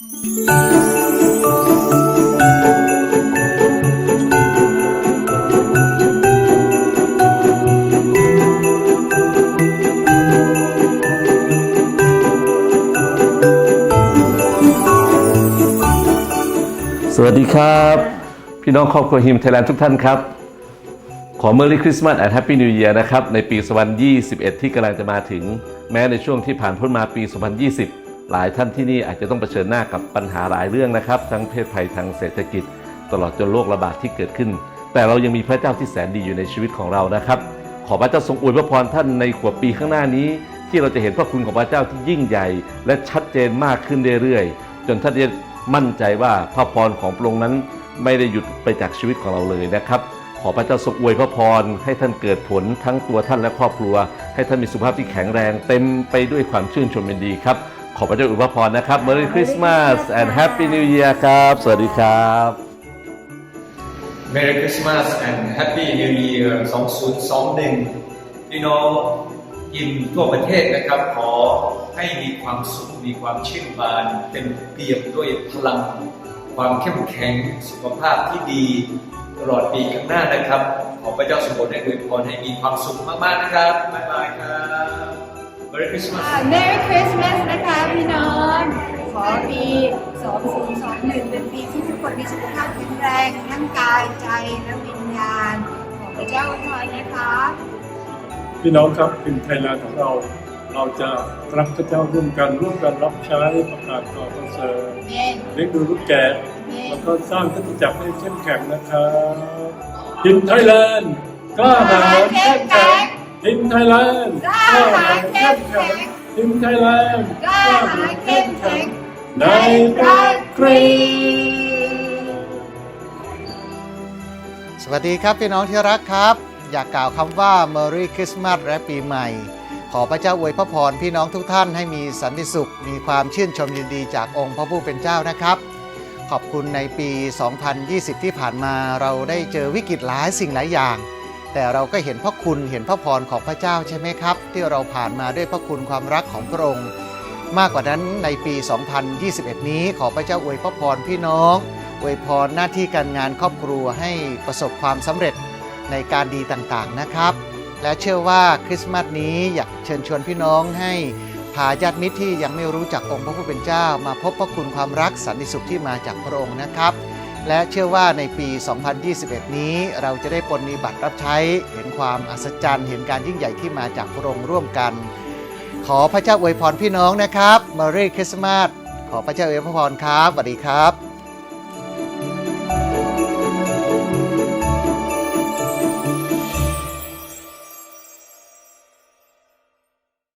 สวัสดีครับ พี่น้องครอบครัวฮิมไทยแลนด์ทุกท่านครับ ขอ Merry Christmas and Happy New Year นะครับ ในปี 2021 ที่กำลังจะมาถึงแม้ในช่วงที่ผ่านพ้นมาปี 2020 หลายท่านที่นี่อาจจะต้องเผชิญหน้ากับปัญหาหลายเรื่องนะครับ ทั้งเพศภัยทางเศรษฐกิจ ตลอดจนโรคระบาดที่เกิดขึ้น แต่เรายังมีพระเจ้าที่แสนดีอยู่ในชีวิตของเรานะครับ ขอพระเจ้าทรงอวยพระพรท่านในขวบปีข้างหน้านี้ ที่เราจะเห็นพระคุณของพระเจ้าที่ยิ่งใหญ่ และชัดเจนมากขึ้นเรื่อยๆ จนท่านจะมั่นใจว่าพระพรของพระองค์นั้น ไม่ได้หยุดไปจากชีวิตของเราเลยนะครับขอพระเจ้าทรงอวยพระพรให้ท่านเกิดผลทั้งตัวท่านและครอบครัว ให้ท่านมีสุขภาพที่แข็งแรง เต็มไปด้วยความชื่นชมยินดีครับ ขอพระเจ้าอวยพระพรนะครับ Merry Christmas and Happy New Year ครับ สวัสดีครับ Merry Christmas and Happy New Year 2021 พี่น้องยิมทั่วประเทศนะครับ ขอให้มีความสุข มีความชื่นบาน เต็มเปี่ยมด้วยพลัง ความเข้มแข็ง สุขภาพที่ดี ตลอดปีข้างหน้านะครับ ขอพระเจ้าสมบูรณ์ได้อวยพรให้มีความสุขมากๆนะครับ บ๊ายบายครับ Merry Christmas Merry Christmas นะคะพี่น้อง ขอปี2021 เป็นปีที่ทุกคนมีสุขภาพแข็งแรงทั้งกายใจและวิญญาณ ขอพระเจ้าอวยพรนะคะ พี่น้องครับพิมไทยแลนด์ของเรา เราจะรักพระเจ้าร่วมกันร่วมกันรับใช้ประกาศข่าวประเสริฐเมนเลี้ยงดูลูกแกะเมนแล้วก็สร้างขึ้นจักรให้เข้มแข็งนะครับพิมไทยแลนด์กล้าหาญเข้มแข็ง พิมไทยแลนด์กล้าหาญเข้มแข็งพิมไทยแลนด์กล้าหาญเข้มแข็งในพระคริสต์สวัสดีครับ พี่น้องที่รักครับ อยากกล่าวคำว่า Merry Christmas และปีใหม่ ขอพระเจ้าอวยพระพรพี่น้องทุกท่านให้มีสันติสุข มีความชื่นชมยินดีจากองค์พระผู้เป็นเจ้านะครับ ขอบคุณในปี 2020 ที่ผ่านมาเราได้เจอวิกฤตหลายสิ่งหลายอย่าง แต่เราก็เห็นพระคุณเห็นพระพรของพระเจ้าใช่ไหมครับ ที่เราผ่านมาด้วยพระคุณความรักของพระองค์ มากกว่านั้นในปี 2021 นี้ขอพระเจ้าอวยพระพรพี่น้องอวยพรหน้าที่การงานครอบครัวให้ประสบความสำเร็จในการดีต่างๆนะครับ และเชื่อว่าคริสต์มาสนี้อยากเชิญชวนพี่น้องให้พาญาติมิตรที่ยังไม่รู้จักองค์พระผู้เป็นเจ้า มาพบพระคุณความรักสันติสุขที่มาจากพระองค์นะครับ และเชื่อว่าในปี 2021 นี้เราจะได้ปนิบัติรับใช้ เห็นความอัศจรรย์ เห็นการยิ่งใหญ่ที่มาจากพระองค์ร่วมกัน ขอพระเจ้าอวยพรพี่น้องนะครับมารีคริสต์มาสขอพระเจ้าอวยพรครับสวัสดีครับ